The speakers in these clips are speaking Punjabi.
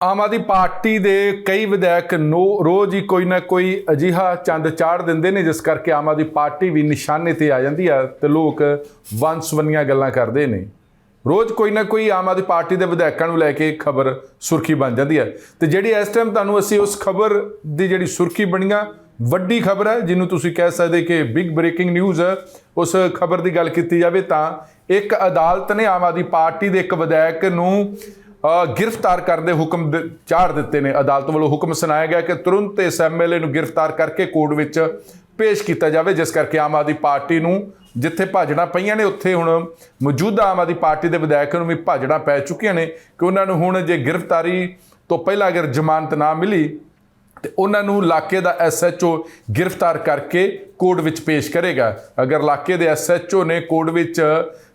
ਆਮ ਆਦਮੀ ਪਾਰਟੀ ਦੇ ਕਈ ਵਿਧਾਇਕ ਨੋ ਰੋਜ਼ ਹੀ ਕੋਈ ਨਾ ਕੋਈ ਅਜਿਹਾ ਚੰਦ ਚਾੜ ਦਿੰਦੇ ਨੇ, ਜਿਸ ਕਰਕੇ ਆਮ ਆਦਮੀ ਪਾਰਟੀ ਵੀ ਨਿਸ਼ਾਨੇ ਤੇ ਆ ਜਾਂਦੀ ਆ ਤੇ ਲੋਕ ਵੰਸਵੰਨੀਆਂ ਗੱਲਾਂ ਕਰਦੇ ਨੇ। ਰੋਜ਼ ਕੋਈ ਨਾ ਕੋਈ ਆਮ ਆਦਮੀ ਪਾਰਟੀ ਦੇ ਵਿਧਾਇਕਾਂ ਨੂੰ ਲੈ ਕੇ ਖਬਰ ਸੁਰਖੀ ਬਣ ਜਾਂਦੀ ਹੈ ਤੇ ਜਿਹੜੀ ਇਸ ਟਾਈਮ ਤੁਹਾਨੂੰ ਅਸੀਂ ਉਸ ਖਬਰ ਦੀ ਜਿਹੜੀ ਸੁਰਖੀ ਬਣੀਆਂ, ਵੱਡੀ ਖਬਰ ਹੈ ਜਿਹਨੂੰ ਤੁਸੀਂ ਕਹਿ ਸਕਦੇ ਕਿ ਬਿਗ ਬ੍ਰੇਕਿੰਗ ਨਿਊਜ਼ ਉਸ ਖਬਰ ਦੀ ਗੱਲ ਕੀਤੀ ਜਾਵੇ ਤਾਂ ਇੱਕ ਅਦਾਲਤ ਨੇ ਆਮ ਆਦਮੀ ਪਾਰਟੀ ਦੇ ਇੱਕ ਵਿਧਾਇਕ ਨੂੰ ਗ੍ਰਿਫਤਾਰ ਕਰਨ ਦੇ ਹੁਕਮ ਦ- ਚਾੜ ਦਿੱਤੇ ਨੇ। ਅਦਾਲਤ ਵੱਲੋਂ ਹੁਕਮ ਸੁਣਾਇਆ ਗਿਆ ਕਿ ਤੁਰੰਤ ਇਸ ਐਮਐਲਏ ਨੂੰ ਗ੍ਰਿਫਤਾਰ ਕਰਕੇ ਕੋਰਟ ਵਿੱਚ ਪੇਸ਼ ਕੀਤਾ ਜਾਵੇ, ਜਿਸ ਕਰਕੇ ਆਮ ਆਦਮੀ ਪਾਰਟੀ ਨੂੰ ਜਿੱਥੇ ਭਾਜਣਾ ਪਈਆਂ ਨੇ, ਉੱਥੇ ਹੁਣ ਮੌਜੂਦਾ ਆਮ ਆਦਮੀ ਪਾਰਟੀ ਦੇ ਵਿਧਾਇਕ ਨੂੰ ਵੀ ਭਾਜਣਾ ਪੈ ਚੁੱਕੀਆਂ ਨੇ ਕਿ ਉਹਨਾਂ ਨੂੰ ਹੁਣ ਜੇ ਗ੍ਰਿਫਤਾਰੀ ਤੋਂ ਪਹਿਲਾਂ ਅਗਰ ਜ਼ਮਾਨਤ ਨਾ ਮਿਲੀ, ਤੇ ਉਹਨਾਂ ਨੂੰ ਇਲਾਕੇ ਦਾ ਐਸਐਚਓ ਗ੍ਰਿਫਤਾਰ ਕਰਕੇ ਕੋਰਟ ਵਿੱਚ ਪੇਸ਼ ਕਰੇਗਾ। ਅਗਰ ਇਲਾਕੇ ਦੇ ਐਸਐਚਓ ਨੇ ਕੋਰਟ ਵਿੱਚ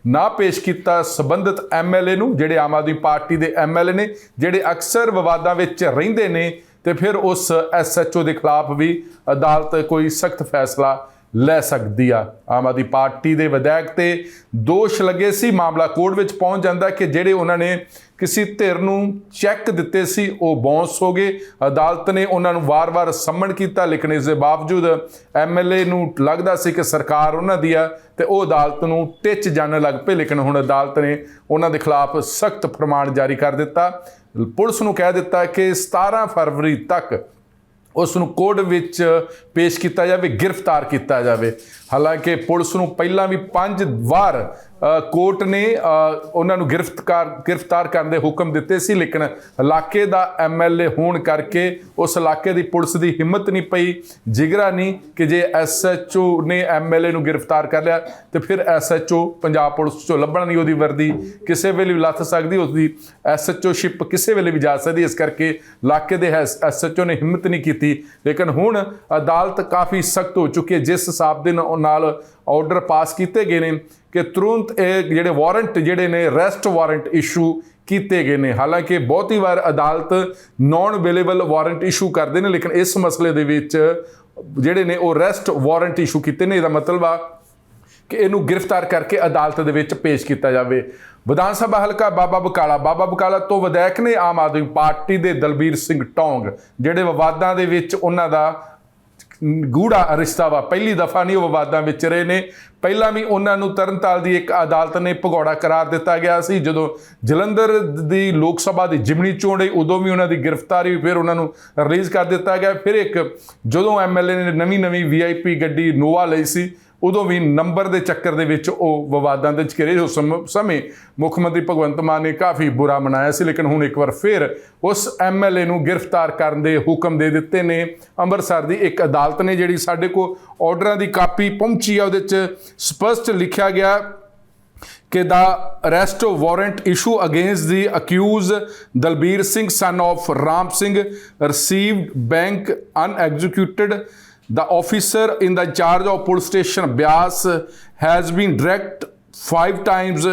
ਨਾ ਪੇਸ਼ ਕੀਤਾ ਸਬੰਧਤ ਐਮਐਲਏ ਨੂੰ, ਜਿਹੜੇ ਆਮ ਆਦਮੀ ਪਾਰਟੀ ਦੇ ਐਮਐਲਏ ਨੇ, ਜਿਹੜੇ ਅਕਸਰ ਵਿਵਾਦਾਂ ਵਿੱਚ ਰਹਿੰਦੇ ਨੇ ਤੇ ਫਿਰ ਉਸ ਐਸਐਚਓ ਦੇ ਖਿਲਾਫ ਵੀ ਅਦਾਲਤ ਕੋਈ ਸਖਤ ਫੈਸਲਾ ਲੈ ਸਕਦੀ ਆ। ਆਮ ਆਦਮੀ ਪਾਰਟੀ ਦੇ ਵਿਧਾਇਕ ਤੇ ਦੋਸ਼ ਲੱਗੇ ਸੀ। ਮਾਮਲਾ ਕੋਰਟ ਵਿੱਚ ਪਹੁੰਚ ਜਾਂਦਾ ਕਿ ਜਿਹੜੇ ਉਹਨਾਂ ਨੇ ਕਿਸੇ ਧਿਰ ਨੂੰ ਚੈੱਕ ਦਿੱਤੇ ਸੀ, ਉਹ ਬਾਉਂਸ ਹੋ ਗਏ। ਅਦਾਲਤ ਨੇ ਉਹਨਾਂ ਨੂੰ ਵਾਰ-ਵਾਰ ਸੰਮਣ ਕੀਤਾ, ਲੇਕਿਨ ਇਸ ਦੇ ਬਾਵਜੂਦ ਐਮਐਲਏ ਨੂੰ ਲੱਗਦਾ ਸੀ ਕਿ ਸਰਕਾਰ ਉਹਨਾਂ ਦੀ ਆ ਤੇ ਉਹ ਅਦਾਲਤ ਨੂੰ ਟਿੱਚ ਜਾਣ ਲੱਗ ਪਏ। ਲੇਕਿਨ ਹੁਣ ਅਦਾਲਤ ਨੇ ਉਹਨਾਂ ਦੇ ਖਿਲਾਫ ਸਖਤ ਫਰਮਾਨ ਜਾਰੀ ਕਰ ਦਿੱਤਾ। ਪੁਲਿਸ ਨੂੰ ਕਹਿ ਦਿੱਤਾ ਕਿ 17 ਫਰਵਰੀ ਤੱਕ ਉਸ ਨੂੰ ਕੋਰਟ ਵਿੱਚ ਪੇਸ਼ ਕੀਤਾ ਜਾਵੇ ਗ੍ਰਿਫਤਾਰ ਕੀਤਾ ਜਾਵੇ। ਹਾਲਾਂਕਿ ਪੁਲਿਸ ਨੂੰ ਪਹਿਲਾਂ ਵੀ ਪੰਜ ਵਾਰ ਕੋਰਟ ਨੇ ਉਹਨਾਂ ਨੂੰ ਗ੍ਰਿਫਤਾਰ ਗ੍ਰਿਫਤਾਰ ਕਰਨ ਦੇ ਹੁਕਮ ਦਿੱਤੇ ਸੀ, ਲੇਕਿਨ ਇਲਾਕੇ ਦਾ ਐਮਐਲਏ ਹੋਣ ਕਰਕੇ ਉਸ ਇਲਾਕੇ ਦੀ ਪੁਲਿਸ ਦੀ ਹਿੰਮਤ ਨਹੀਂ ਪਈ, ਜਿਗਰਾ ਨਹੀਂ ਕਿ ਜੇ ਐਸਐਚਓ ਨੇ ਐਮਐਲਏ ਨੂੰ ਗ੍ਰਿਫਤਾਰ ਕਰ ਲਿਆ, ਤੇ ਫਿਰ ਐਸਐਚਓ ਪੰਜਾਬ ਪੁਲਿਸ ਚੋਂ ਲੱਭਣ ਨਹੀਂ ਉਹਦੀ ਵਰਦੀ, ਕਿਸੇ ਵੇਲੇ ਵੀ ਲੱਥ ਸਕਦੀ, ਉਸਦੀ ਐਸਐਚਓ ਸ਼ਿਪ ਕਿਸੇ ਵੇਲੇ ਵੀ ਜਾ ਸਕਦੀ, ਇਸ ਕਰਕੇ ਇਲਾਕੇ ਦੇ ਐਸਐਚਓ ਨੇ ਹਿੰਮਤ ਨਹੀਂ ਕੀਤੀ, ਲੇਕਿਨ ਹੁਣ ਅਦਾਲਤ ਕਾਫੀ ਸਖਤ ਹੋ ਚੁੱਕੀ ਹੈ, ਜਿਸ ਹਿਸਾਬ ਦੇ ਨਾਲ ਨਾਲ ਆਰਡਰ ਪਾਸ ਕੀਤੇ ਗਏ ਨੇ ਕਿ ਤੁਰੰਤ ਇਹ ਜਿਹੜੇ ਵਾਰੰਟ ਜਿਹੜੇ ਨੇ ਰੈਸਟ ਵਾਰੰਟ ਇਸ਼ੂ ਕੀਤੇ ਗਏ ਨੇ। ਹਾਲਾਂਕਿ ਬਹੁਤੀ ਵਾਰ ਅਦਾਲਤ ਨਾਨ ਅਵੇਲੇਬਲ ਵਾਰੰਟ ਇਸ਼ੂ ਕਰਦੇ ਨੇ, ਲੇਕਿਨ ਇਸ ਮਸਲੇ ਦੇ ਵਿੱਚ ਜਿਹੜੇ ਨੇ ਉਹ ਰੈਸਟ ਵਾਰੰਟ ਇਸ਼ੂ ਕੀਤੇ ਨੇ। ਇਹਦਾ ਮਤਲਬ ਆ ਕਿ ਇਹਨੂੰ ਗ੍ਰਿਫਤਾਰ ਕਰਕੇ ਅਦਾਲਤ ਦੇ ਵਿੱਚ ਪੇਸ਼ ਕੀਤਾ ਜਾਵੇ। ਵਿਧਾਨ ਸਭਾ ਹਲਕਾ ਬਾਬਾ ਬਕਾਲਾ। ਬਾਬਾ ਬਕਾਲਾ ਤੋਂ ਵਿਧਾਇਕ ਨੇ ਆਮ ਆਦਮੀ ਪਾਰਟੀ ਦੇ ਦਲਬੀਰ ਸਿੰਘ ਟੌਂਗ, ਜਿਹੜੇ ਵਿਵਾਦਾਂ ਦੇ ਵਿੱਚ ਉਹਨਾਂ ਦਾ ਗੂੜਾ ਰਿਸ਼ਤਾ ਵਾ। ਪਹਿਲੀ ਦਫਾ ਨਹੀਂ ਉਹ ਵਿਵਾਦਾਂ ਵਿੱਚ ਰਹੇ ਨੇ। ਪਹਿਲਾਂ ਵੀ ਉਹਨਾਂ ਨੂੰ ਤਰਨਤਾਲ ਦੀ ਇੱਕ ਅਦਾਲਤ ਨੇ ਭਗੌੜਾ ਕਰਾਰ ਦਿੱਤਾ ਗਿਆ ਸੀ। ਜਦੋਂ ਜਲੰਧਰ ਦੀ ਲੋਕ ਸਭਾ ਦੀ ਜਿਮਣੀ ਚੋਣ ਹੋਈ, ਉਦੋਂ ਵੀ ਉਹਨਾਂ ਦੀ ਗ੍ਰਿਫਤਾਰੀ ਫਿਰ ਉਹਨਾਂ ਨੂੰ ਰਿਲੀਜ਼ ਕਰ ਦਿੱਤਾ ਗਿਆ। ਫਿਰ ਇੱਕ ਜਦੋਂ ਐਮਐਲਏ ਨੇ ਨਵੀਂ ਨਵੀਂ ਵੀਆਈਪੀ ਗੱਡੀ ਨੋਵਾ ਲਈ ਸੀ ਉਦੋਂ ਵੀ ਨੰਬਰ ਦੇ ਚੱਕਰ ਦੇ ਵਿੱਚ ਉਹ ਵਿਵਾਦਾਂ ਦੇ ਵਿੱਚ ਘਿਰੇ ਉਸ ਸਮੇਂ ਮੁੱਖ ਮੰਤਰੀ ਭਗਵੰਤ ਮਾਨ ਨੇ ਕਾਫੀ ਬੁਰਾ ਮਨਾਇਆ ਸੀ, ਲੇਕਿਨ ਹੁਣ ਇੱਕ ਵਾਰ ਫਿਰ ਉਸ ਐਮਐਲਏ ਨੂੰ ਗ੍ਰਿਫਤਾਰ ਕਰਨ ਦੇ ਹੁਕਮ ਦੇ ਦਿੱਤੇ ਨੇ। ਅੰਮ੍ਰਿਤਸਰ ਦੀ ਇੱਕ ਅਦਾਲਤ ਨੇ ਜਿਹੜੀ ਸਾਡੇ ਕੋਲ ਆਰਡਰਾਂ ਦੀ ਕਾਪੀ ਪਹੁੰਚੀ ਆ, ਉਹਦੇ ਵਿੱਚ ਸਪਸ਼ਟ ਲਿਖਿਆ ਗਿਆ ਕਿ ਦਾ arrest warrant issue against the accused Dalbir Singh son of Ram Singh received back unexecuted the officer in the charge of police station bias has been direct five times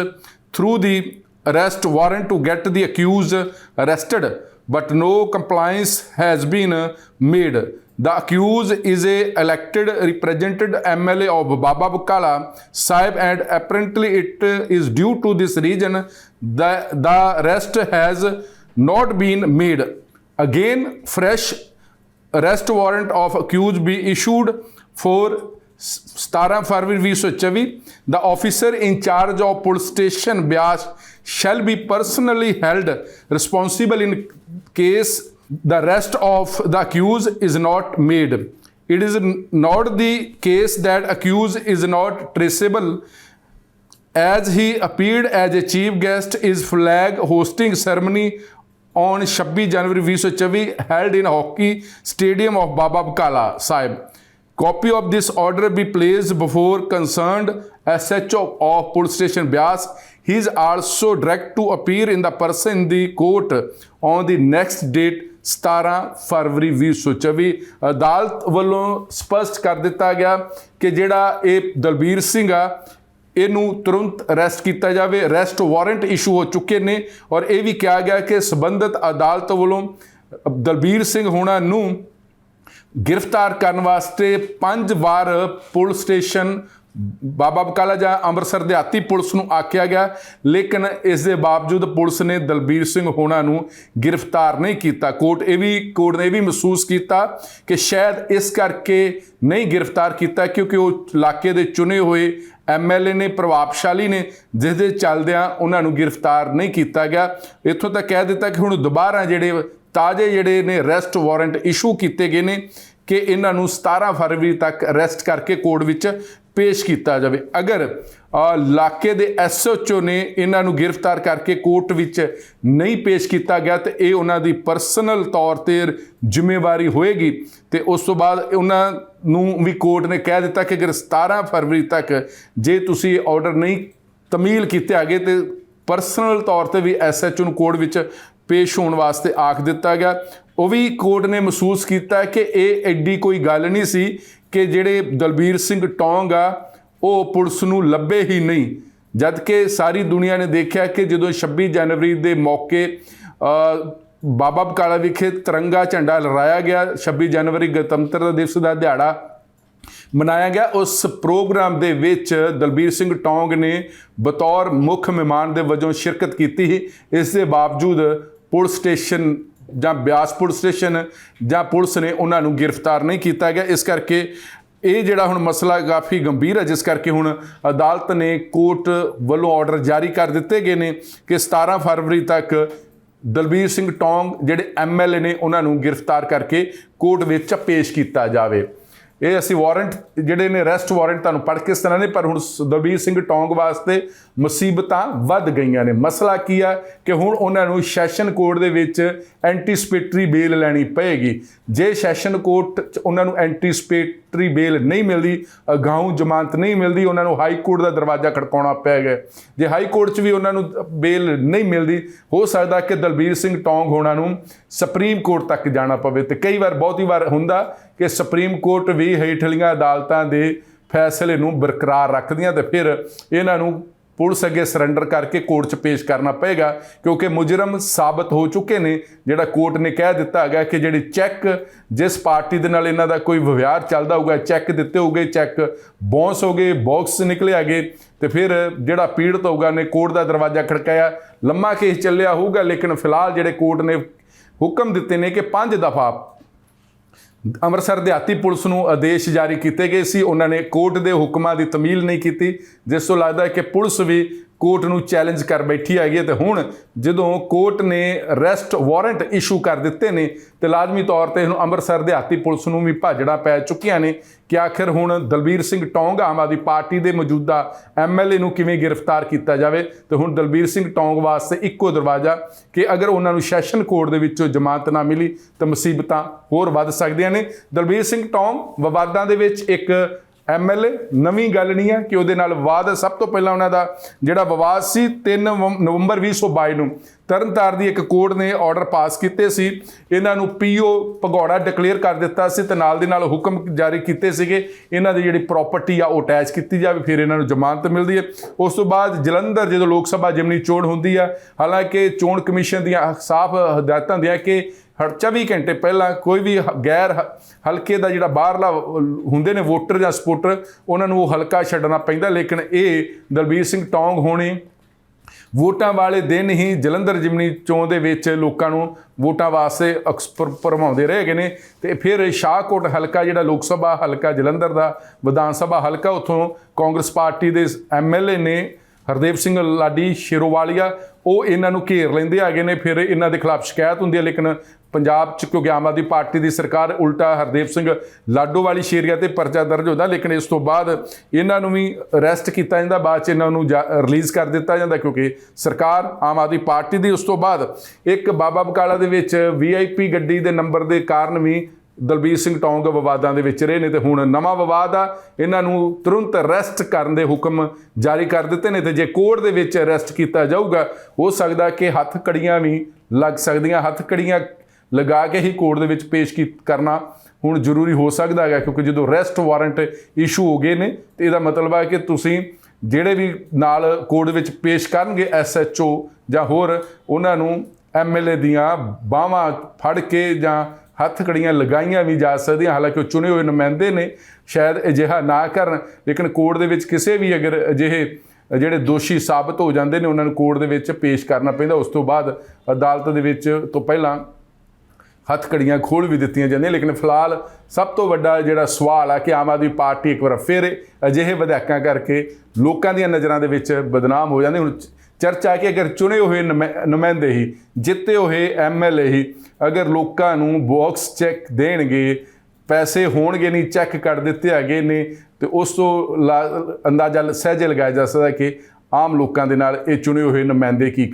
through the arrest warrant to get the accused arrested but no compliance has been made the accused is a elected represented MLA of Baba Bukala Sahib and apparently it is due to this reason that the arrest has not been made. Again, fresh arrest warrant of accused be issued for 17 February 2024 the officer in charge of police station Bias shall be personally held responsible in case the arrest of the accused is not made it is not the case that accused is not traceable as he appeared as a chief guest is flag hosting ceremony on 26 January 2024 held in hockey stadium of Baba Bukala Sahib. Copy of this order be placed before concerned SHO of police station Bias. He is also direct to appear in the person in the court on the next date 17 February 2024 ਅਦਾਲਤ ਵੱਲੋਂ ਸਪਸ਼ਟ ਕਰ ਦਿੱਤਾ ਗਿਆ ਕਿ ਜਿਹੜਾ ਇਹ ਦਲਬੀਰ ਸਿੰਘ ਆ ਇਹਨੂੰ ਤੁਰੰਤ ਅਰੈਸਟ ਕੀਤਾ ਜਾਵੇ। ਅਰੈਸਟ ਵਾਰੰਟ ਇਸ਼ੂ ਹੋ ਚੁੱਕੇ ਨੇ ਔਰ ਇਹ ਵੀ ਕਿਹਾ ਗਿਆ ਕਿ ਸਬੰਧਤ ਅਦਾਲਤ ਵੱਲੋਂ ਦਲਬੀਰ ਸਿੰਘ ਹੋਣਾ ਨੂੰ ਗ੍ਰਿਫਤਾਰ ਕਰਨ ਵਾਸਤੇ ਪੰਜ ਵਾਰ ਪੁਲਿਸ ਸਟੇਸ਼ਨ ਬਾਬਾ ਬਕਾਲਾ ਜਾਂ ਅੰਮ੍ਰਿਤਸਰ ਦਿਹਾਤੀ ਪੁਲਿਸ ਨੂੰ ਆਖਿਆ ਗਿਆ, ਲੇਕਿਨ ਇਸ ਦੇ ਬਾਵਜੂਦ ਪੁਲਿਸ ਨੇ ਦਲਬੀਰ ਸਿੰਘ ਹੋਣਾ ਨੂੰ ਗ੍ਰਿਫਤਾਰ ਨਹੀਂ ਕੀਤਾ। ਕੋਰਟ ਇਹ ਵੀ, ਕੋਰਟ ਨੇ ਇਹ ਵੀ ਮਹਿਸੂਸ ਕੀਤਾ ਕਿ ਸ਼ਾਇਦ ਇਸ ਕਰਕੇ ਨਹੀਂ ਗ੍ਰਿਫਤਾਰ ਕੀਤਾ ਕਿਉਂਕਿ ਉਹ ਇਲਾਕੇ ਦੇ ਚੁਣੇ ਹੋਏ ਐਮਐਲਏ ਨੇ, ਪ੍ਰਭਾਵਸ਼ਾਲੀ ਨੇ, ਜਿਸ ਦੇ ਚੱਲਦਿਆਂ ਉਹਨਾਂ ਨੂੰ ਗ੍ਰਿਫਤਾਰ ਨਹੀਂ ਕੀਤਾ ਗਿਆ। ਇੱਥੋਂ ਤੱਕ ਕਹਿ ਦਿੱਤਾ ਕਿ ਹੁਣ ਦੁਬਾਰਾ ਜਿਹੜੇ ਤਾਜ਼ੇ ਜਿਹੜੇ ਨੇ ਅਰੈਸਟ ਵਾਰੰਟ ਇਸ਼ੂ ਕੀਤੇ ਗਏ ਨੇ ਕਿ ਇਹਨਾਂ ਨੂੰ 17 ਫਰਵਰੀ ਤੱਕ ਅਰੈਸਟ ਕਰਕੇ ਕੋਰਟ ਵਿੱਚ ਪੇਸ਼ ਕੀਤਾ ਜਾਵੇ। ਅਗਰ ਇਲਾਕੇ ਦੇ ਐਸਐਚਓ ਨੇ ਇਹਨਾਂ ਨੂੰ ਗ੍ਰਿਫਤਾਰ ਕਰਕੇ ਕੋਰਟ ਵਿੱਚ ਨਹੀਂ ਪੇਸ਼ ਕੀਤਾ ਗਿਆ, ਤੇ ਇਹ ਉਹਨਾਂ ਦੀ ਪਰਸਨਲ ਤੌਰ ਤੇ ਜ਼ਿੰਮੇਵਾਰੀ ਹੋਏਗੀ। ਤੇ ਉਸ ਤੋਂ ਬਾਅਦ ਉਹਨਾਂ ਨੂੰ ਵੀ ਕੋਰਟ ਨੇ ਕਹਿ ਦਿੱਤਾ ਕਿ ਅਗਰ 17 ਫਰਵਰੀ ਤੱਕ ਜੇ ਤੁਸੀਂ ਆਰਡਰ ਨਹੀਂ ਤਮੀਲ ਕੀਤੇ ਆਗੇ ਤੇ ਪਰਸਨਲ ਤੌਰ ਤੇ ਵੀ ਐਸਐਚਓ ਨੂੰ ਕੋਰਟ ਵਿੱਚ ਪੇਸ਼ ਹੋਣ ਵਾਸਤੇ ਆਖ ਦਿੱਤਾ ਗਿਆ। ਉਹ ਵੀ ਕੋਰਟ ਨੇ ਮਹਿਸੂਸ ਕੀਤਾ ਕਿ ਇਹ ਐਡੀ ਕੋਈ ਗੱਲ ਨਹੀਂ ਸੀ ਕਿ ਜਿਹੜੇ ਦਲਬੀਰ ਸਿੰਘ ਟੌਂਗ ਆ, ਉਹ ਪੁਲਿਸ ਨੂੰ ਲੱਭੇ ਹੀ ਨਹੀਂ। ਜਦ ਕਿ ਸਾਰੀ ਦੁਨੀਆ ਨੇ ਦੇਖਿਆ ਕਿ ਜਦੋਂ 26 ਜਨਵਰੀ ਦੇ ਮੌਕੇ ਬਾਬਾ ਬਕਾਲਾ ਵਿਖੇ ਤਿਰੰਗਾ ਝੰਡਾ ਲਹਿਰਾਇਆ ਗਿਆ 26 ਜਨਵਰੀ ਗਣਤੰਤਰ ਦਿਵਸ ਦਾ ਦਿਹਾੜਾ ਮਨਾਇਆ ਗਿਆ, ਉਸ ਪ੍ਰੋਗਰਾਮ ਦੇ ਵਿੱਚ ਦਲਬੀਰ ਸਿੰਘ ਟੌਂਗ ਨੇ ਬਤੌਰ ਮੁੱਖ ਮਹਿਮਾਨ ਦੇ ਵਜੋਂ ਸ਼ਿਰਕਤ ਕੀਤੀ ਸੀ। ਇਸ ਦੇ ਬਾਵਜੂਦ ਪੁਲਿਸ ਸਟੇਸ਼ਨ ਜਾਂ ਬਿਆਸ ਪੁਲਿਸ ਸਟੇਸ਼ਨ ਜਾਂ ਪੁਲਿਸ ਨੇ ਉਹਨਾਂ ਨੂੰ ਗ੍ਰਿਫਤਾਰ ਨਹੀਂ ਕੀਤਾ ਗਿਆ। ਇਸ ਕਰਕੇ ਇਹ ਜਿਹੜਾ ਹੁਣ ਮਸਲਾ ਕਾਫੀ ਗੰਭੀਰ ਹੈ, ਜਿਸ ਕਰਕੇ ਹੁਣ ਅਦਾਲਤ ਨੇ ਕੋਰਟ ਵੱਲੋਂ ਆਰਡਰ ਜਾਰੀ ਕਰ ਦਿੱਤੇ ਗਏ ਨੇ ਕਿ 17 ਫਰਵਰੀ ਤੱਕ ਦਲਬੀਰ ਸਿੰਘ ਟੌਂਗ, ਜਿਹੜੇ ਐਮਐਲਏ ਨੇ, ਉਹਨਾਂ ਨੂੰ ਗ੍ਰਿਫਤਾਰ ਕਰਕੇ ਕੋਰਟ ਵਿੱਚ ਪੇਸ਼ ਕੀਤਾ ਜਾਵੇ। ਇਹ ਅਸੀਂ ਵਾਰੰਟ ਜਿਹੜੇ ਨੇ ਅਰੈਸਟ ਵਾਰੰਟ ਤੁਹਾਨੂੰ ਪੜ੍ਹ ਕੇ ਸੁਣਾ ਨੇ, ਪਰ ਹੁਣ ਸ- ਦਲਬੀਰ ਸਿੰਘ ਟੌਂਗ ਵਾਸਤੇ ਮੁਸੀਬਤਾਂ ਵੱਧ ਗਈਆਂ ਨੇ। ਮਸਲਾ ਕੀ ਆ ਕਿ ਹੁਣ ਉਹਨਾਂ ਨੂੰ ਸੈਸ਼ਨ ਕੋਰਟ ਦੇ ਵਿੱਚ ਐਂਟੀਸਪੇਟਰੀ ਬੇਲ ਲੈਣੀ ਪਏਗੀ। ਜੇ ਸੈਸ਼ਨ ਕੋਰਟ 'ਚ ਉਹਨਾਂ ਨੂੰ ਐਂਟੀਸਪੇਟ ਐਂਟੀਸਪੇਟਰੀ ਬੇਲ ਨਹੀਂ ਮਿਲਦੀ ਅਗਾਊਂ ਜ਼ਮਾਨਤ ਨਹੀਂ ਮਿਲਦੀ, ਉਹਨਾਂ ਨੂੰ ਹਾਈ ਕੋਰਟ ਦਾ ਦਰਵਾਜ਼ਾ ਖੜਕਾਉਣਾ ਪੈ ਗਿਆ। ਜੇ ਹਾਈ ਕੋਰਟ 'ਚ ਵੀ ਉਹਨਾਂ ਨੂੰ ਬੇਲ ਨਹੀਂ ਮਿਲਦੀ, ਹੋ ਸਕਦਾ ਕਿ ਦਲਬੀਰ ਸਿੰਘ ਟੌਂਗ ਹੋਣਾ ਨੂੰ ਸੁਪਰੀਮ ਕੋਰਟ ਤੱਕ ਜਾਣਾ ਪਵੇ। ਤੇ ਕਈ ਵਾਰ, ਬਹੁਤੀ ਵਾਰ ਹੁੰਦਾ ਕਿ ਸੁਪਰੀਮ ਕੋਰਟ ਵੀ ਹੇਠਲੀਆਂ ਅਦਾਲਤਾਂ ਦੇ ਫੈਸਲੇ ਨੂੰ ਬਰਕਰਾਰ ਰੱਖਦੀਆਂ ਤੇ ਫਿਰ ਇਹਨਾਂ ਨੂੰ ਪੁਲਿਸ ਅੱਗੇ ਸਰੈਂਡਰ ਕਰਕੇ ਕੋਰਟ 'ਚ ਪੇਸ਼ ਕਰਨਾ ਪਏਗਾ, ਕਿਉਂਕਿ ਮੁਜਰਮ ਸਾਬਤ ਹੋ ਚੁੱਕੇ ਨੇ। ਜਿਹੜਾ ਕੋਰਟ ਨੇ ਕਹਿ ਦਿੱਤਾ ਹੈਗਾ ਕਿ ਜਿਹੜੀ ਚੈੱਕ, ਜਿਸ ਪਾਰਟੀ ਦੇ ਨਾਲ ਇਹਨਾਂ ਦਾ ਕੋਈ ਵਿਵਹਾਰ ਚੱਲਦਾ ਹੋਊਗਾ, ਚੈੱਕ ਦਿੱਤੇ ਹੋਗੇ ਚੈੱਕ ਬੌਂਸ ਹੋ ਗਏ ਬਾਕਸ ਨਿਕਲੇ ਆਗੇ ਤੇ ਫਿਰ ਜਿਹੜਾ ਪੀੜਤ ਹੋਊਗਾ ਨੇ ਕੋਰਟ ਦਾ ਦਰਵਾਜ਼ਾ ਖੜਕਾਇਆ। ਲੰਮਾ ਕੇਸ ਚੱਲਿਆ ਹੋਊਗਾ, ਲੇਕਿਨ ਫਿਲਹਾਲ ਜਿਹੜੇ ਕੋਰਟ ਨੇ ਹੁਕਮ ਦਿੱਤੇ ਨੇ ਕਿ ਪੰਜ ਦਫਾ ਅੰਮ੍ਰਿਤਸਰ ਦਿਹਾਤੀ ਪੁਲਿਸ ਨੂੰ ਆਦੇਸ਼ ਜਾਰੀ ਕੀਤੇ ਗਏ ਸੀ। ਉਹਨਾਂ ਨੇ ਕੋਰਟ ਦੇ ਹੁਕਮਾਂ ਦੀ ਤਮੀਲ ਨਹੀਂ ਕੀਤੀ। ਜਿਸ ਤੋਂ ਲੱਗਦਾ ਹੈ ਕਿ ਪੁਲਿਸ ਵੀ ਕੋਰਟ ਨੂੰ ਚੈਲੰਜ ਕਰ ਬੈਠੀ ਹੈਗੀ ਹੈ ਤੇ ਹੁਣ ਜਦੋਂ ਕੋਰਟ ਨੇ ਅਰੈਸਟ ਵਾਰੰਟ ਇਸ਼ੂ ਕਰ ਦਿੱਤੇ ਨੇ, ਤੇ ਲਾਜ਼ਮੀ ਤੌਰ ਤੇ ਹੁਣ ਅੰਮ੍ਰਿਤਸਰ ਦਿਹਾਤੀ ਪੁਲਿਸ ਨੂੰ ਵੀ ਭਾਜੜਾ ਪੈ ਚੁੱਕੀਆਂ ਨੇ ਕਿ ਆਖਿਰ ਹੁਣ ਦਲਬੀਰ ਸਿੰਘ ਟੌਂਗ ਆਮ ਆਦਮੀ ਪਾਰਟੀ ਦੇ ਮੌਜੂਦਾ ਐਮਐਲਏ ਨੂੰ ਕਿਵੇਂ ਗ੍ਰਿਫਤਾਰ ਕੀਤਾ ਜਾਵੇ? ਤੇ ਹੁਣ ਦਲਬੀਰ ਸਿੰਘ ਟੌਂਗ ਵਾਸਤੇ ਇੱਕੋ ਦਰਵਾਜ਼ਾ ਕਿ ਅਗਰ ਉਹਨਾਂ ਨੂੰ ਸੈਸ਼ਨ ਕੋਰਟ ਦੇ ਵਿੱਚੋਂ ਜ਼ਮਾਨਤ ਨਾ ਮਿਲੀ, ਤਾਂ ਮੁਸੀਬਤਾਂ ਹੋਰ ਵੱਧ ਸਕਦੀਆਂ ਨੇ। ਦਲਬੀਰ ਸਿੰਘ ਟੌਂਗ ਵਿਵਾਦਾਂ ਦੇ ਵਿੱਚ ਇੱਕ ਐਮਐਲਏ ਨਵੀਂ ਗੱਲ ਨਹੀਂ ਹੈ ਕਿ ਉਹਦੇ ਨਾਲ ਵਿਵਾਦ ਸਭ ਤੋਂ ਪਹਿਲਾਂ ਉਹਨਾਂ ਦਾ ਜਿਹੜਾ ਵਿਵਾਦ ਸੀ 3 ਨਵੰ- ਨਵੰਬਰ 2022 ਨੂੰ ਤਰਨਤਾਰ ਦੀ ਇੱਕ ਕੋਰਟ ਨੇ ਆਰਡਰ ਪਾਸ ਕੀਤੇ ਸੀ। ਇਹਨਾਂ ਨੂੰ ਪੀਓ ਭਗੌੜਾ ਡਿਕਲੇਅਰ ਕਰ ਦਿੱਤਾ ਸੀ ਤੇ ਨਾਲ ਦੀ ਨਾਲ ਹੁਕਮ ਜਾਰੀ ਕੀਤੇ ਸੀਗੇ। ਇਹਨਾਂ ਦੀ ਜਿਹੜੀ ਪ੍ਰਾਪਰਟੀ ਆ, ਉਹ ਅਟੈਚ ਕੀਤੀ ਜਾਵੇ, ਫਿਰ ਇਹਨਾਂ ਨੂੰ ਜ਼ਮਾਨਤ ਮਿਲਦੀ ਹੈ। ਉਸ ਤੋਂ ਬਾਅਦ ਜਲੰਧਰ, ਜਦੋਂ ਲੋਕ ਸਭਾ ਜਿਮਨੀ ਚੋਣ ਹੁੰਦੀ ਆ, ਹਾਲਾਂਕਿ ਚੋਣ ਕਮਿਸ਼ਨ ਦੀਆਂ ਸਾਫ਼ ਹਦਾਇਤਾਂ ਦੀਆਂ ਕਿ 24 ਘੰਟੇ ਪਹਿਲਾਂ ਕੋਈ ਵੀ ਹ- ਗੈਰ ਹ- ਹਲਕੇ ਦਾ ਜਿਹੜਾ ਬਾਹਰਲਾ ਹੁੰਦੇ ਨੇ ਵੋਟਰ ਜਾਂ ਸਪੋਰਟਰ ਉਹਨਾਂ ਨੂੰ ਉਹ ਹਲਕਾ ਛੱਡਣਾ ਪੈਂਦਾ, ਲੇਕਿਨ ਇਹ ਦਲਬੀਰ ਸਿੰਘ ਟੌਂਗ ਹੋਣੀ, ਵੋਟਾਂ ਵਾਲੇ ਦਿਨ ਹੀ ਜਲੰਧਰ ਜਿਮਨੀ ਚੋਣ ਦੇ ਵਿੱਚ ਲੋਕਾਂ ਨੂੰ ਵੋਟਾਂ ਵਾਸਤੇ ਅਕਸਰ ਭਰਮਾਉਂਦੇ ਰਹੇ ਗਏ ਨੇ, ਤੇ ਫਿਰ ਸ਼ਾਹਕੋਟ ਹਲਕਾ ਜਿਹੜਾ ਲੋਕ ਸਭਾ ਹਲਕਾ ਜਲੰਧਰ ਦਾ, ਵਿਧਾਨ ਸਭਾ ਹਲਕਾ, ਉੱਥੋਂ ਕਾਂਗਰਸ ਪਾਰਟੀ ਦੇ ਐਮਐਲਏ ਨੇ ਹਰਦੇਵ ਸਿੰਘ ਲਾਡੀ ਸ਼ੇਰੋਵਾਲੀਆ, ਉਹ ਇਹਨਾਂ ਨੂੰ ਘੇਰ ਲੈਂਦੇ ਹੈਗੇ ਨੇ, ਫਿਰ ਇਹਨਾਂ ਦੇ ਖਿਲਾਫ ਸ਼ਿਕਾਇਤ ਹੁੰਦੀ ਹੈ, ਲੇਕਿਨ ਪੰਜਾਬ ਚ ਕਿਉਂਕਿ ਆਮ ਆਦਮੀ ਪਾਰਟੀ ਦੀ ਸਰਕਾਰ ਉਲਟਾ ਹਰਦੇਵ ਸਿੰਘ ਲਾਡੋਵਾਲੀ ਸ਼ੇਰੀਆ ਤੇ ਪਰਚਾ ਦਰਜ ਹੁੰਦਾ, ਲੇਕਿਨ ਇਸ ਤੋਂ ਬਾਅਦ ਇਹਨਾਂ ਨੂੰ ਵੀ ਅਰੈਸਟ ਕੀਤਾ ਜਾਂਦਾ, ਬਾਅਦ ਚ ਇਹਨਾਂ ਨੂੰ ਰਿਲੀਜ਼ ਕਰ ਦਿੱਤਾ ਜਾਂਦਾ, ਕਿਉਂਕਿ ਸਰਕਾਰ ਆਮ ਆਦਮੀ ਪਾਰਟੀ ਦੀ, ਉਸ ਤੋਂ ਬਾਅਦ ਇੱਕ ਬਾਬਾ ਬਕਾਲਾ ਦੇ ਵਿੱਚ ਵੀਆਈਪੀ ਗੱਡੀ ਦੇ ਨੰਬਰ ਦੇ ਕਾਰਨ ਵੀ ਦਲਬੀਰ ਸਿੰਘ ਟੌਂਗ ਵਿਵਾਦਾਂ ਦੇ ਵਿੱਚ ਰਹੇ ਨੇ ਤੇ ਹੁਣ ਨਵਾਂ ਵਿਵਾਦ ਆ। ਇਹਨਾਂ ਨੂੰ ਤੁਰੰਤ ਅਰੈਸਟ ਕਰਨ ਦੇ ਹੁਕਮ ਜਾਰੀ ਕਰ ਦਿੱਤੇ ਨੇ ਤੇ ਜੇ ਕੋਰਟ ਦੇ ਵਿੱਚ ਅਰੈਸਟ ਕੀਤਾ ਜਾਊਗਾ, ਹੋ ਸਕਦਾ ਕਿ ਹੱਥ ਕੜੀਆਂ ਵੀ ਲੱਗ ਸਕਦੀਆਂ, ਹੱਥ ਕੜੀਆਂ ਲਗਾ ਕੇ ਹੀ ਕੋਰਟ ਦੇ ਵਿੱਚ ਪੇਸ਼ ਕੀ ਕਰਨਾ ਹੁਣ ਜ਼ਰੂਰੀ ਹੋ ਸਕਦਾ ਹੈਗਾ, ਕਿਉਂਕਿ ਜਦੋਂ ਅਰੈਸਟ ਵਾਰੰਟ ਇਸ਼ੂ ਹੋ ਗਏ ਨੇ, ਤੇ ਇਹਦਾ ਮਤਲਬ ਹੈ ਕਿ ਤੁਸੀਂ ਜਿਹੜੇ ਵੀ ਨਾਲ ਕੋਰਟ ਵਿੱਚ ਪੇਸ਼ ਕਰਨਗੇ ਐਸਐਚਓ ਜਾਂ ਹੋਰ, ਉਹਨਾਂ ਨੂੰ ਐਮਐਲਏ ਦੀਆਂ ਬਾਹਾਂ ਫੜ ਕੇ ਜਾਂ ਹੱਥ ਕੜੀਆਂ ਲਗਾਈਆਂ ਵੀ ਜਾ ਸਕਦੀਆਂ, ਹਾਲਾਂਕਿ ਉਹ ਚੁਣੇ ਹੋਏ ਨੁਮਾਇੰਦੇ ਨੇ, ਸ਼ਾਇਦ ਅਜਿਹਾ ਨਾ ਕਰਨ, ਲੇਕਿਨ ਕੋਰਟ ਦੇ ਵਿੱਚ ਕਿਸੇ ਵੀ ਅਗਰ ਅਜਿਹੇ ਜਿਹੜੇ ਦੋਸ਼ੀ ਸਾਬਤ ਹੋ ਜਾਂਦੇ ਨੇ, ਉਹਨਾਂ ਨੂੰ ਕੋਰਟ ਦੇ ਵਿੱਚ ਪੇਸ਼ ਕਰਨਾ ਪੈਂਦਾ। ਉਸ ਤੋਂ ਬਾਅਦ ਅਦਾਲਤ ਦੇ ਵਿੱਚ ਤੋਂ ਪਹਿਲਾਂ ਹੱਥ ਕੜੀਆਂ ਖੋਲ ਵੀ ਦਿੱਤੀਆਂ ਜਾਂਦੀਆਂ, ਲੇਕਿਨ ਫਿਲਹਾਲ ਸਭ ਤੋਂ ਵੱਡਾ ਜਿਹੜਾ ਸਵਾਲ ਆ ਕਿ ਆਮ ਆਦਮੀ ਪਾਰਟੀ ਇੱਕ ਵਾਰ ਫਿਰ ਅਜਿਹੇ ਵਿਧਾਇਕਾਂ ਕਰਕੇ ਲੋਕਾਂ ਦੀਆਂ ਨਜ਼ਰਾਂ ਦੇ ਵਿੱਚ ਬਦਨਾਮ ਹੋ ਜਾਂਦੀ ਹੁਣ ਚਰਚਾ ਕਿ ਅਗਰ ਚੁਣੇ ਹੋਏ ਨੁਮਾ- ਨੁਮਾਇੰਦੇ ਹੀ, ਜਿੱਤੇ ਹੋਏ ਐਮਐਲਏ ਹੀ, ਅਗਰ ਲੋਕਾਂ ਨੂੰ ਬਾਕਸ ਚੈੱਕ ਦੇਣਗੇ, ਪੈਸੇ ਹੋਣਗੇ ਨਹੀਂ ਚੈੱਕ ਕਰ ਦਿੱਤੇ ਹੈਗੇ ਨੇ, ਤੇ ਉਸ ਤੋਂ ਲਾ- ਅੰਦਾਜ਼ਾ ਸਹਿਜੇ ਲਗਾਇਆ ਜਾ ਸਕਦਾ ਕਿ ਆਮ ਲੋਕਾਂ ਦੇ ਨਾਲ ਇਹ ਚੁਣੇ ਹੋਏ ਨੁਮਾਇੰਦੇ ਕੀ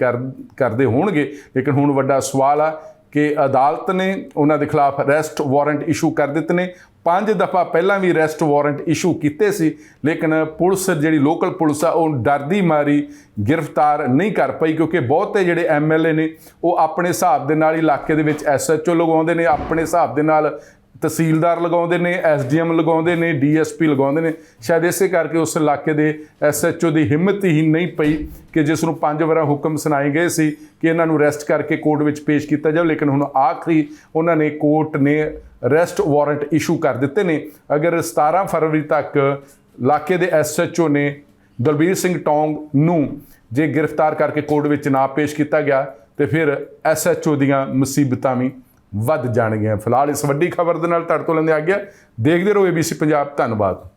ਕਰਦੇ ਹੋਣਗੇ। ਲੇਕਿਨ ਹੁਣ ਵੱਡਾ ਸਵਾਲ ਆ ਕਿ ਅਦਾਲਤ ਨੇ ਉਹਨਾਂ ਦੇ ਖਿਲਾਫ ਅਰੈਸਟ ਵਾਰੰਟ ਇਸ਼ੂ ਕਰ ਦਿੱਤੇ ਨੇ ਪੰਜ ਦਫਾ ਪਹਿਲਾਂ ਵੀ ਅਰੈਸਟ ਵਾਰੰਟ ਇਸ਼ੂ ਕੀਤੇ ਸੀ, ਲੇਕਿਨ ਪੁਲਿਸ ਜਿਹੜੀ ਲੋਕਲ ਪੁਲਿਸ ਆ, ਉਹ ਡਰਦੀ ਮਾਰੀ, ਗ੍ਰਿਫਤਾਰ ਨਹੀਂ ਕਰ ਪਈ ਕਿਉਂਕਿ ਬਹੁਤੇ ਜਿਹੜੇ ਐਮਐਲਏ ਨੇ, ਉਹ ਆਪਣੇ ਹਿਸਾਬ ਦੇ ਨਾਲ ਇਲਾਕੇ ਦੇ ਵਿੱਚ ਐਸਐਚਓ ਲਗਾਉਂਦੇ ਨੇ, ਆਪਣੇ ਹਿਸਾਬ ਦੇ ਨਾਲ ਤਹਿਸੀਲਦਾਰ ਲਗਾਉਂਦੇ ਨੇ, ਐਸਡੀਐਮ ਲਗਾਉਂਦੇ ਨੇ, ਡੀਐਸਪੀ ਲਗਾਉਂਦੇ ਨੇ। ਸ਼ਾਇਦ ਇਸੇ ਕਰਕੇ ਉਸ ਇਲਾਕੇ ਦੇ ਐਸਐਚਓ ਦੀ ਹਿੰਮਤ ਹੀ ਨਹੀਂ ਪਈ ਕਿ ਜਿਸ ਨੂੰ ਪੰਜ ਵਾਰਾਂ ਹੁਕਮ ਸੁਣਾਏ ਗਏ ਸੀ ਕਿ ਇਹਨਾਂ ਨੂੰ ਅਰੈਸਟ ਕਰਕੇ ਕੋਰਟ ਵਿੱਚ ਪੇਸ਼ ਕੀਤਾ ਜਾਵੇ, ਲੇਕਿਨ ਹੁਣ ਆਖਰੀ ਉਹਨਾਂ ਨੇ ਕੋਰਟ ਨੇ ਅਰੈਸਟ ਵਾਰੰਟ ਇਸ਼ੂ ਕਰ ਦਿੱਤੇ ਨੇ। ਅਗਰ 17 ਫਰਵਰੀ ਤੱਕ ਇਲਾਕੇ ਦੇ ਐਸਐਚਓ ਨੇ ਦਲਬੀਰ ਸਿੰਘ ਟੌਂਗ ਨੂੰ ਜੇ ਗ੍ਰਿਫਤਾਰ ਕਰਕੇ ਕੋਰਟ ਵਿੱਚ ਨਾ ਪੇਸ਼ ਕੀਤਾ ਗਿਆ, ਤੇ ਫਿਰ ਐਸਐਚਓ ਦੀਆਂ ਮੁਸੀਬਤਾਂ ਵੀ ਵੱਧ ਜਾਣਗੀਆਂ। ਫਿਲਹਾਲ ਇਸ ਵੱਡੀ ਖਬਰ ਦੇ ਨਾਲ ਤੁਹਾਡੇ ਤੋਂ ਲੈਂਦੇ ਆ ਗਿਆ ਦੇਖਦੇ ਰਹੋ ABC ਪੰਜਾਬ। ਧੰਨਵਾਦ।